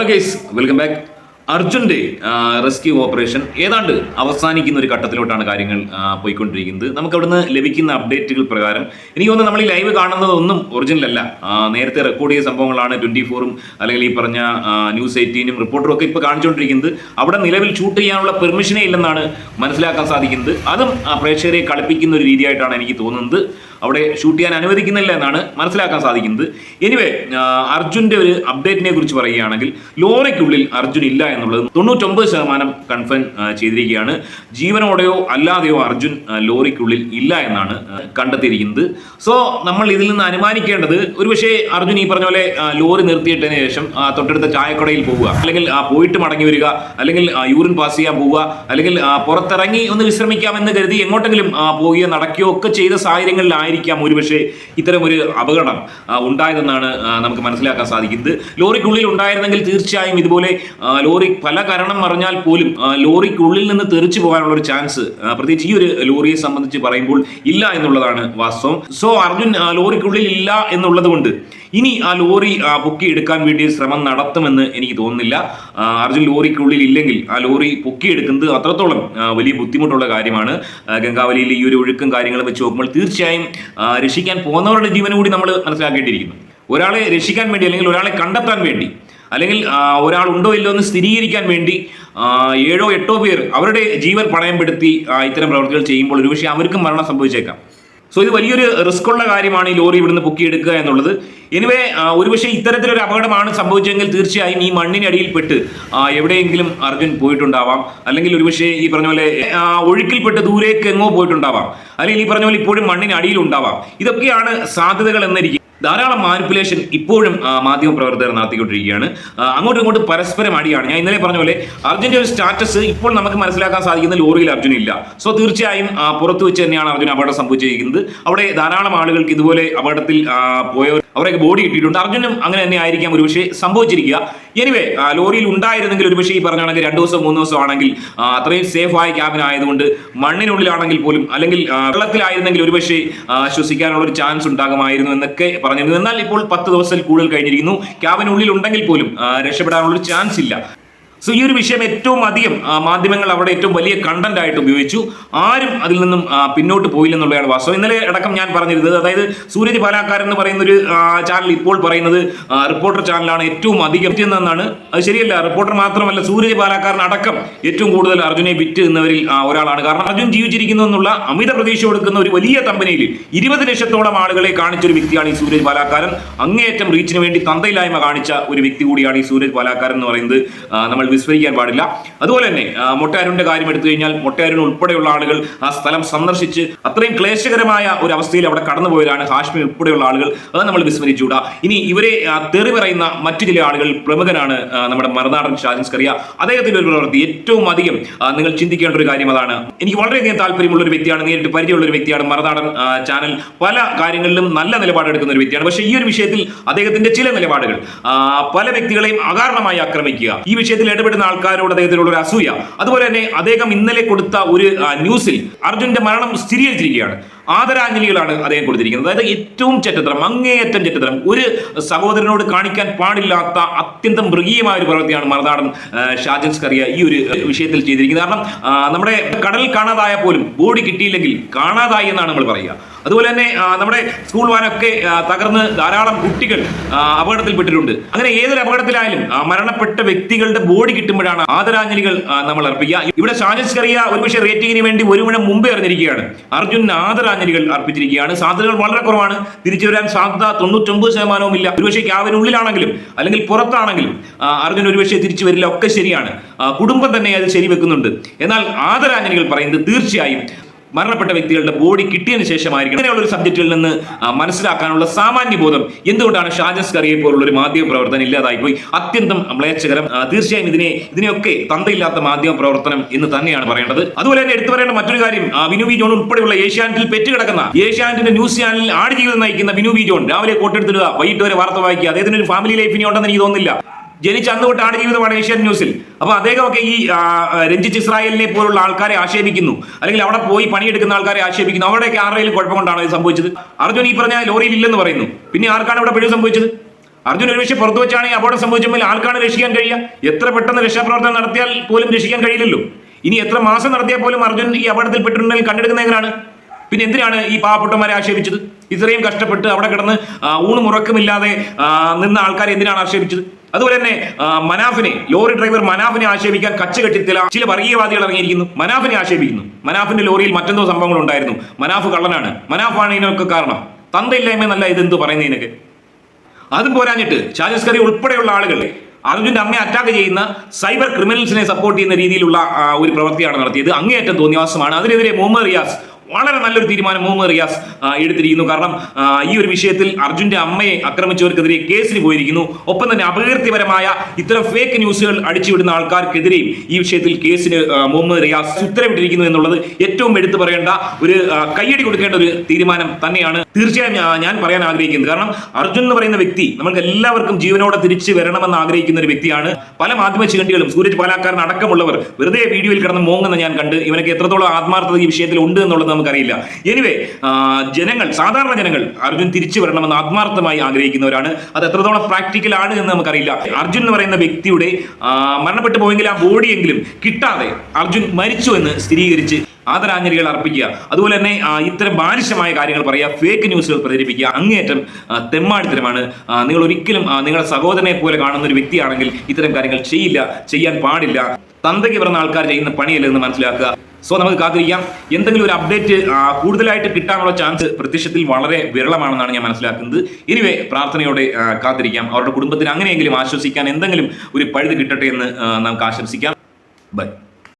Hello guys welcome back അർജുന്റെ rescue operation ഏതാണ്ട് അവസാനിക്കുന്ന ഒരു ഘട്ടത്തിലോട്ടാണ് കാര്യങ്ങൾ പോയിക്കൊണ്ടിരിക്കുന്നത്. നമുക്ക് അവിടുന്ന് ലഭിക്കുന്ന അപ്ഡേറ്റുകൾ പ്രകാരം എനിക്ക് തോന്നുന്നു നമ്മൾ ഈ ലൈവ് കാണുന്നതൊന്നും ഒറിജിനൽ അല്ല. നേരത്തെ റെക്കോർഡ് ചെയ്ത സംഭവങ്ങളാണ് ട്വന്റി ഫോറും അല്ലെങ്കിൽ ഈ പറഞ്ഞ ന്യൂസ് എയ്റ്റീനും റിപ്പോർട്ടറും ഒക്കെ ഇപ്പോൾ കാണിച്ചുകൊണ്ടിരിക്കുന്നത്. അവിടെ നിലവിൽ ഷൂട്ട് ചെയ്യാനുള്ള പെർമിഷനേ ഇല്ലെന്നാണ് മനസ്സിലാക്കാൻ സാധിക്കുന്നത്. അതും പ്രേക്ഷകരെ കളിപ്പിക്കുന്ന ഒരു രീതിയായിട്ടാണ് എനിക്ക് തോന്നുന്നത്. അവിടെ ഷൂട്ട് ചെയ്യാൻ അനുവദിക്കുന്നില്ല എന്നാണ് മനസ്സിലാക്കാൻ സാധിക്കുന്നത്. എനിവേ അർജുന്റെ ഒരു അപ്ഡേറ്റിനെ കുറിച്ച് പറയുകയാണെങ്കിൽ ലോറിക്കുള്ളിൽ അർജുൻ ഇല്ല എന്നുള്ളത് തൊണ്ണൂറ്റൊമ്പത് ശതമാനം കൺഫേം ചെയ്തിരിക്കുകയാണ്. ജീവനോടെയോ അല്ലാതെയോ അർജുൻ ലോറിക്കുള്ളിൽ ഇല്ല എന്നാണ് കണ്ടെത്തിയിരിക്കുന്നത്. സോ നമ്മൾ ഇതിൽ നിന്ന് അനുമാനിക്കേണ്ടത് ഒരുപക്ഷെ അർജുൻ ഈ പറഞ്ഞ പോലെ ലോറി നിർത്തിയിട്ടതിന് ശേഷം തൊട്ടടുത്ത ചായക്കടയിൽ പോവുക അല്ലെങ്കിൽ പോയിട്ട് മടങ്ങി വരിക അല്ലെങ്കിൽ യൂറിൻ പാസ് ചെയ്യാൻ പോവുക അല്ലെങ്കിൽ പുറത്തിറങ്ങി ഒന്ന് വിശ്രമിക്കാമെന്ന് കരുതി എങ്ങോട്ടെങ്കിലും പോവുകയോ നടക്കുകയോ ഒക്കെ ചെയ്ത സാഹചര്യങ്ങളിലായിരിക്കാം ഒരുപക്ഷെ ഇത്തരം ഒരു അപകടം ഉണ്ടായതെന്നാണ് നമുക്ക് മനസ്സിലാക്കാൻ സാധിക്കുന്നത്. ലോറിക്കുള്ളിൽ ഉണ്ടായിരുന്നെങ്കിൽ തീർച്ചയായും ഇതുപോലെ ലോറി പല കാരണം പറഞ്ഞാൽ പോലും ലോറിക്കുള്ളിൽ നിന്ന് തെറിച്ചു പോകാനുള്ള ഒരു ചാൻസ് പ്രത്യേകിച്ച് ഈ ഒരു ലോറിയെ സംബന്ധിച്ച് പറയുമ്പോൾ ഇല്ല എന്നുള്ളതാണ് വാസ്തവം. സോ അർജുൻ ലോറിക്കുള്ളിൽ ഇല്ല എന്നുള്ളത് കൊണ്ട് ഇനി ആ ലോറി പൊക്കി എടുക്കാൻ വേണ്ടി ശ്രമം നടത്തുമെന്ന് എനിക്ക് തോന്നുന്നില്ല. അർജുൻ ലോറിക്കുള്ളിൽ ഇല്ലെങ്കിൽ ആ ലോറി പൊക്കി എടുക്കുന്നത് അത്രത്തോളം വലിയ ബുദ്ധിമുട്ടുള്ള കാര്യമാണ്. ഗംഗാവലിയിൽ ഈ ഒരു ഒഴുക്കും കാര്യങ്ങളും വെച്ച് നോക്കുമ്പോൾ തീർച്ചയായും രക്ഷിക്കാൻ പോകുന്നവരുടെ ജീവനും കൂടി നമ്മൾ മനസ്സിലാക്കേണ്ടിയിരിക്കുന്നു. ഒരാളെ രക്ഷിക്കാൻ വേണ്ടി അല്ലെങ്കിൽ ഒരാളെ കണ്ടെത്താൻ വേണ്ടി അല്ലെങ്കിൽ ഒരാൾ ഉണ്ടോ ഇല്ലോ എന്ന് സ്ഥിരീകരിക്കാൻ വേണ്ടി ഏഴോ എട്ടോ പേർ അവരുടെ ജീവൻ പണയപ്പെടുത്തി ഇത്തരം പ്രവർത്തികൾ ചെയ്യുമ്പോൾ ഒരുപക്ഷെ അവർക്കും മരണം സംഭവിച്ചേക്കാം. സോ ഇത് വലിയൊരു റിസ്ക് ഉള്ള കാര്യമാണ് ഈ ലോറി ഇവിടുന്ന് പൊക്കിയെടുക്കുക എന്നുള്ളത്. എനിവേ ഒരുപക്ഷെ ഇത്തരത്തിലൊരു അപകടമാണ് സംഭവിച്ചെങ്കിൽ തീർച്ചയായും ഈ മണ്ണിനടിയിൽ പെട്ട് എവിടെയെങ്കിലും അർജുൻ പോയിട്ടുണ്ടാവാം. അല്ലെങ്കിൽ ഒരുപക്ഷെ ഈ പറഞ്ഞ പോലെ ഒഴുക്കിൽപ്പെട്ട് ദൂരേക്ക് എങ്ങോ പോയിട്ടുണ്ടാവാം. അല്ലെങ്കിൽ ഈ പറഞ്ഞ പോലെ ഇപ്പോഴും മണ്ണിനടിയിൽ ഉണ്ടാവാം. ഇതൊക്കെയാണ് സാധ്യതകൾ എന്നിരിക്കും ധാരാളം മാനിപ്പുലേഷൻ ഇപ്പോഴും മാധ്യമ പ്രവർത്തകർ നടത്തിക്കൊണ്ടിരിക്കുകയാണ്. അങ്ങോട്ടും ഇങ്ങോട്ടും പരസ്പരം അടിയാണ്. ഞാൻ ഇന്നലെ പറഞ്ഞ പോലെ അർജുന്റെ ഒരു സ്റ്റാറ്റസ് ഇപ്പോൾ നമുക്ക് മനസ്സിലാക്കാൻ സാധിക്കുന്ന ലോറിയിൽ അർജുൻ ഇല്ല. സോ തീർച്ചയായും പുറത്തു വെച്ച് തന്നെയാണ് അർജുൻ അപകടം സംഭവിച്ചിരിക്കുന്നത്. അവിടെ ധാരാളം ആളുകൾക്ക് ഇതുപോലെ അപകടത്തിൽ പോയവർ അവരൊക്കെ ബോഡി കിട്ടിയിട്ടുണ്ട്. അർജുനും അങ്ങനെ തന്നെ ആയിരിക്കാം ഒരുപക്ഷെ സംഭവിച്ചിരിക്കുക. എനിവേ ലോറിയിൽ ഉണ്ടായിരുന്നെങ്കിൽ ഒരുപക്ഷെ ഈ പറഞ്ഞാണെങ്കിൽ രണ്ടു ദിവസം മൂന്ന് ദിവസം ആണെങ്കിൽ അത്രയും സേഫ് ആയ ക്യാബിൻ ആയതുകൊണ്ട് മണ്ണിനുള്ളിലാണെങ്കിൽ പോലും അല്ലെങ്കിൽ വെള്ളത്തിലായിരുന്നെങ്കിൽ ഒരുപക്ഷെ പക്ഷേ ശ്വസിക്കാനുള്ള ഒരു ചാൻസ് ഉണ്ടാകുമായിരുന്നു എന്നൊക്കെ പറഞ്ഞിരുന്നു. എന്നാൽ ഇപ്പോൾ പത്ത് ദിവസത്തിൽ കൂടുതൽ കഴിഞ്ഞിരിക്കുന്നു. ക്യാബിനുള്ളിൽ ഉണ്ടെങ്കിൽ പോലും രക്ഷപ്പെടാനുള്ള ഒരു ചാൻസ് ഇല്ല. സോ ഈ ഒരു വിഷയം ഏറ്റവും അധികം മാധ്യമങ്ങൾ അവിടെ ഏറ്റവും വലിയ കണ്ടന്റ് ആയിട്ട് ഉപയോഗിച്ചു. ആരും അതിൽ നിന്നും പിന്നോട്ട് പോയില്ലെന്നുള്ളതാണ് വാസ്തവം. ഇന്നലെ അടക്കം ഞാൻ പറഞ്ഞിരുന്നത് അതായത് സൂരജ് പാലാക്കാരൻ എന്ന് പറയുന്ന ഒരു ചാനൽ ഇപ്പോൾ പറയുന്നത് റിപ്പോർട്ടർ ചാനലാണ് ഏറ്റവും അധികം എന്നാണ്. അത് ശരിയല്ല റിപ്പോർട്ടർ മാത്രമല്ല സൂരജ് പാലാക്കാരൻ അടക്കം ഏറ്റവും കൂടുതൽ അർജുനെ വിറ്റ് എന്നവരിൽ ഒരാളാണ്. കാരണം അർജുൻ ജീവിച്ചിരിക്കുന്നു എന്നുള്ള അമിത പ്രതീക്ഷ കൊടുക്കുന്ന ഒരു വലിയ കമ്പനിയിൽ ഇരുപത് ലക്ഷത്തോളം ആളുകളെ കാണിച്ച ഒരു വ്യക്തിയാണ് ഈ സൂരജ് പാലാക്കാരൻ. അങ്ങേയറ്റം റീച്ചിന് വേണ്ടി തന്തയില്ലായ്മ കാണിച്ച ഒരു വ്യക്തി കൂടിയാണ് ഈ സൂരജ് പാലാക്കാരൻ എന്ന് പറയുന്നത്. നമ്മൾ വിസ്മരിക്കാൻ പാടില്ല. അതുപോലെ തന്നെ ആ, കാര്യം എടുത്തു കഴിഞ്ഞാൽ മൊട്ടയാരുൻ ഉൾപ്പെടെയുള്ള ആളുകൾ ആ സ്ഥലം സന്ദർശിച്ച് അത്രയും ക്ലേശകരമായ ഒരു അവസ്ഥയിൽ അവിടെ കടന്നുപോയവരാണ് ഹാഷ്മി ഉൾപ്പെടെയുള്ള ആളുകൾ. അത് നമ്മൾ വിസ്മരിച്ചുകൂടാ. ഇനി ഇവരെ തെറി പറയുന്ന മറ്റു ചില ആളുകൾ പ്രമുഖനാണ് നമ്മുടെ മറുനാടൻ ഷാജിൻസ് കറിയ അദ്ദേഹത്തിന്റെ ഒരു പ്രവൃത്തി ഏറ്റവും അധികം നിങ്ങൾ ചിന്തിക്കേണ്ട ഒരു കാര്യം അതാണ്. എനിക്ക് വളരെയധികം താല്പര്യമുള്ള ഒരു വ്യക്തിയാണ് നേരിട്ട് പരിചയമുള്ള ഒരു വ്യക്തിയാണ് മറുനാടൻ ചാനൽ. പല കാര്യങ്ങളിലും നല്ല നിലപാടെടുക്കുന്ന ഒരു വ്യക്തിയാണ്. പക്ഷേ ഈ ഒരു വിഷയത്തിൽ അദ്ദേഹത്തിന്റെ ചില നിലപാടുകൾ പല വ്യക്തികളെയും അകാരണമായി ആക്രമിക്കുക. ഈ വിഷയത്തിൽ ഇടപെടുന്ന ആൾക്കാരോട് അദ്ദേഹത്തിനുള്ള ഒരു അസൂയ. അതുപോലെ തന്നെ അദ്ദേഹം ഇന്നലെ കൊടുത്ത ഒരു ന്യൂസിൽ അർജുന്റെ മരണം സ്ഥിരീകരിച്ചിരിക്കുകയാണ്. ആദരാഞ്ജലികളാണ് അദ്ദേഹം കൊടുത്തിരിക്കുന്നത്. അതായത് ഏറ്റവും ചെറ്റത്തരം അങ്ങേയറ്റം ചെറ്റത്തരം ഒരു സഹോദരനോട് കാണിക്കാൻ പാടില്ലാത്ത അത്യന്തം മൃഗീയമായ ഒരു പ്രവൃത്തിയാണ് മറുനാടൻ ഷാജൻസ് കറിയ ഈ ഒരു വിഷയത്തിൽ ചെയ്തിരിക്കുന്നത്. കാരണം നമ്മുടെ കടൽ കാണാതായ പോലും ബോഡി കിട്ടിയില്ലെങ്കിൽ കാണാതായി എന്നാണ് നമ്മൾ പറയുക. അതുപോലെ തന്നെ നമ്മുടെ സ്കൂൾ വാനൊക്കെ തകർന്ന് ധാരാളം കുട്ടികൾ അപകടത്തിൽപ്പെട്ടിട്ടുണ്ട് അങ്ങനെ ഏതൊരു അപകടത്തിലായാലും മരണപ്പെട്ട വ്യക്തികളുടെ ബോഡി കിട്ടുമ്പോഴാണ് ആദരാഞ്ജലികൾ നമ്മൾ അർപ്പിക്കുക. ഇവിടെ ഷാജൻസ് കറിയ ഒരുപക്ഷെ റേറ്റിംഗിന് വേണ്ടി ഒരു മുഴം മുമ്പേ അറിഞ്ഞിരിക്കുകയാണ്. അർജുൻ ആദരാഞ്ജലികൾ അർപ്പിച്ചിരിക്കുകയാണ്. സാധ്യതകൾ വളരെ കുറവാണ്. തിരിച്ചു വരാൻ സാധ്യത തൊണ്ണൂറ്റൊമ്പത് ശതമാനവും ഇല്ല. ഒരുപക്ഷെ ക്യാബിനുള്ളിലാണെങ്കിലും അല്ലെങ്കിൽ പുറത്താണെങ്കിലും അർജുൻ ഒരുപക്ഷെ തിരിച്ചു വരില്ല. ഒക്കെ ശരിയാണ്. കുടുംബം തന്നെ അത് ശരി ശരിവെക്കുന്നുണ്ട്. എന്നാൽ ആദരാഞ്ജലികൾ പറയുന്നത് തീർച്ചയായും മരണപ്പെട്ട വ്യക്തികളുടെ ബോഡി കിട്ടിയതിനു ശേഷമായിരിക്കും അങ്ങനെയുള്ള ഒരു സബ്ജക്റ്റിൽ നിന്ന് മനസ്സിലാക്കാനുള്ള സാമാന്യ ബോധം എന്തുകൊണ്ടാണ് ഷാജസ് കറിയെ പോലുള്ള ഒരു മാധ്യമ പ്രവർത്തനം ഇല്ലാതായിപ്പോയി അത്യന്തം മ്ലേച്ഛകരം. തീർച്ചയായും ഇതിനെ ഇതിനെയൊക്കെ തന്തയില്ലാത്ത മാധ്യമ പ്രവർത്തനം എന്ന് തന്നെയാണ് പറയേണ്ടത്. അതുപോലെ തന്നെ എടുത്തു പറയേണ്ട മറ്റൊരു കാര്യം വിനു വി ജോൺ ഉൾപ്പെടെയുള്ള ഏഷ്യാനെറ്റിൽ പെറ്റുകിടക്കുന്ന ഏഷ്യാനെറ്റിന്റെ ന്യൂസ് ചാനലിൽ ആടുജീവിതം നയിക്കുന്ന വിനു വി ജോൺ രാവിലെ കോട്ടെടുത്തിടുക വൈകിട്ട് വരെ വാർത്ത വായിക്കുക അദ്ദേഹത്തിന് ഒരു ഫാമിലി ലൈഫിനി ഉണ്ടെന്ന് എനിക്ക് തോന്നുന്നില്ല. ജനിച്ച അന്ന് തൊട്ട് ആടുജീവിതമാണ് ഏഷ്യൻ ന്യൂസിൽ. അപ്പൊ അദ്ദേഹമൊക്കെ ഈ രഞ്ജിത്ത് ഇസ്രായേലിനെ പോലുള്ള ആൾക്കാരെ ആക്ഷേപിക്കുന്നു. അല്ലെങ്കിൽ അവിടെ പോയി പണിയെടുക്കുന്ന ആൾക്കാരെ ആക്ഷേപിക്കുന്നു. അവിടെയൊക്കെ ആരുടെയും കുഴപ്പം കൊണ്ടാണ് ഇത് സംഭവിച്ചത്? അർജുൻ ഈ പറഞ്ഞ ലോറിയിൽ ഇല്ലെന്ന് പറയുന്നു. പിന്നെ ആർക്കാണ് ഇവിടെ പിഴവ് സംഭവിച്ചത്? അർജുൻ ഒരു ഒരുപക്ഷെ പുറത്തു വെച്ചാണ് ഈ അപകടം സംഭവിച്ചപ്പോൾ ആൾക്കാണ് രക്ഷിക്കാൻ കഴിയുക. എത്ര പെട്ടെന്ന് രക്ഷാപ്രവർത്തനം നടത്തിയാൽ പോലും രക്ഷിക്കാൻ കഴിയില്ലല്ലോ. ഇനി എത്ര മാസം നടത്തിയാൽ പോലും അർജുൻ ഈ അപകടത്തിൽ പെട്ടിട്ടുണ്ടെങ്കിൽ കണ്ടെടുക്കുന്ന എങ്ങനെയാണ്? പിന്നെ എന്തിനാണ് ഈ പാവപ്പെട്ടവന്മാരെ ആക്ഷേപിച്ചത്? ഇത്രയും കഷ്ടപ്പെട്ട് അവിടെ കിടന്ന് ആ, ഊണും ഉറക്കമില്ലാതെ നിന്ന ആൾക്കാരെ എന്തിനാണ് ആക്ഷേപിച്ചത്? അതുപോലെ തന്നെ മനാഫിനെ ലോറി ഡ്രൈവർ മനാഫിനെ ആക്ഷേപിക്കാൻ കച്ച കെട്ടിത്തില ചില വർഗീയവാദികൾ ഇറങ്ങിയിരിക്കുന്നു. മനാഫിനെ ആക്ഷേപിക്കുന്നു. മനാഫിന്റെ ലോറിയിൽ മറ്റെന്തോ സംഭവങ്ങൾ ഉണ്ടായിരുന്നു. മനാഫ് കള്ളനാണ്. മനാഫാണ് ഇതിനൊക്കെ കാരണം. തന്തയില്ലായ്മ എന്നല്ല ഇതെന്ത് പറയുന്നതിനൊക്കെ അതും പോരാഞ്ഞിട്ട് ഷാജസ് കറി ഉൾപ്പെടെയുള്ള ആളുകൾ അർജുന്റെ അമ്മയെ അറ്റാക്ക് ചെയ്യുന്ന സൈബർ ക്രിമിനൽസിനെ സപ്പോർട്ട് ചെയ്യുന്ന രീതിയിലുള്ള ഒരു പ്രവൃത്തിയാണ് നടത്തിയത്. അങ്ങേയറ്റം തോന്നിവാസമാണ് അതിനെതിരെ മുഹമ്മദ് റിയാസ് വളരെ നല്ലൊരു തീരുമാനം മുഹമ്മദ് റിയാസ് എടുത്തിരിക്കുന്നു. കാരണം ഈ ഒരു വിഷയത്തിൽ അർജുന്റെ അമ്മയെ ആക്രമിച്ചവർക്കെതിരെ കേസിന് പോയിരിക്കുന്നു. ഒപ്പം തന്നെ അപകീർത്തിപരമായ ഇത്തരം ഫേക്ക് ന്യൂസുകൾ അടിച്ചുവിടുന്ന ആൾക്കാർക്കെതിരെയും ഈ വിഷയത്തിൽ കേസിന് മുഹമ്മദ് റിയാസ് ഉത്തരവിട്ടിരിക്കുന്നു എന്നുള്ളത് ഏറ്റവും എടുത്തു പറയേണ്ട ഒരു കയ്യടി കൊടുക്കേണ്ട ഒരു തീരുമാനം തന്നെയാണ് തീർച്ചയായും ഞാൻ പറയാൻ ആഗ്രഹിക്കുന്നത്. കാരണം അർജുൻ എന്ന് പറയുന്ന വ്യക്തി നമ്മൾക്ക് എല്ലാവർക്കും ജീവനോടെ തിരിച്ചു വരണമെന്ന് ആഗ്രഹിക്കുന്ന ഒരു വ്യക്തിയാണ്. പല മാധ്യമ ചീണ്ടികളും സൂരജ് പാലാക്കാരൻ അടക്കമുള്ളവർ വെറുതെ വീഡിയോയിൽ കിടന്ന് മോങ്ങുന്ന ഞാൻ കണ്ട് ഇവനൊക്കെ എത്രത്തോളം ആത്മാർത്ഥത ഈ വിഷയത്തിൽ ഉണ്ട് എന്നുള്ളത് നമുക്കറിയില്ല. എനിവേ ജനങ്ങൾ സാധാരണ ജനങ്ങൾ അർജുൻ തിരിച്ചു വരണമെന്ന് ആത്മാർത്ഥമായി ആഗ്രഹിക്കുന്നവരാണ്. അത് എത്രത്തോളം പ്രാക്ടിക്കൽ ആണ് എന്ന് നമുക്കറിയില്ല. അർജുൻ എന്ന് പറയുന്ന വ്യക്തിയുടെ മരണപ്പെട്ടു പോയെങ്കിൽ ആ ബോഡിയെങ്കിലും കിട്ടാതെ അർജുൻ മരിച്ചു എന്ന് സ്ഥിരീകരിച്ച് ആദരാഞ്ജലികൾ അർപ്പിക്കുക. അതുപോലെ തന്നെ ഇത്തരം ബാലിശമായ കാര്യങ്ങൾ പറയുക ഫേക്ക് ന്യൂസുകൾ പ്രചരിപ്പിക്കുക അങ്ങേയറ്റം തെമ്മാടിത്തരമാണ്. നിങ്ങൾ ഒരിക്കലും നിങ്ങളുടെ സഹോദരനെ പോലെ കാണുന്ന ഒരു വ്യക്തിയാണെങ്കിൽ ഇത്തരം കാര്യങ്ങൾ ചെയ്യില്ല ചെയ്യാൻ പാടില്ല. തന്തയ്ക്ക് പിറന്ന ആൾക്കാർ ചെയ്യുന്ന പണിയല്ലെന്ന് മനസ്സിലാക്കുക. സോ നമുക്ക് കാത്തിരിക്കാം. എന്തെങ്കിലും ഒരു അപ്ഡേറ്റ് കൂടുതലായിട്ട് കിട്ടാനുള്ള ചാൻസ് പ്രത്യക്ഷത്തിൽ വളരെ വിരളമാണെന്നാണ് ഞാൻ മനസ്സിലാക്കുന്നത്. ഇനിവേ പ്രാർത്ഥനയോടെ കാത്തിരിക്കാം. അവരുടെ കുടുംബത്തിന് അങ്ങനെയെങ്കിലും ആശ്വസിക്കാൻ എന്തെങ്കിലും ഒരു പഴുത് കിട്ടട്ടെ എന്ന് നമുക്ക് ആശംസിക്കാം. ബൈ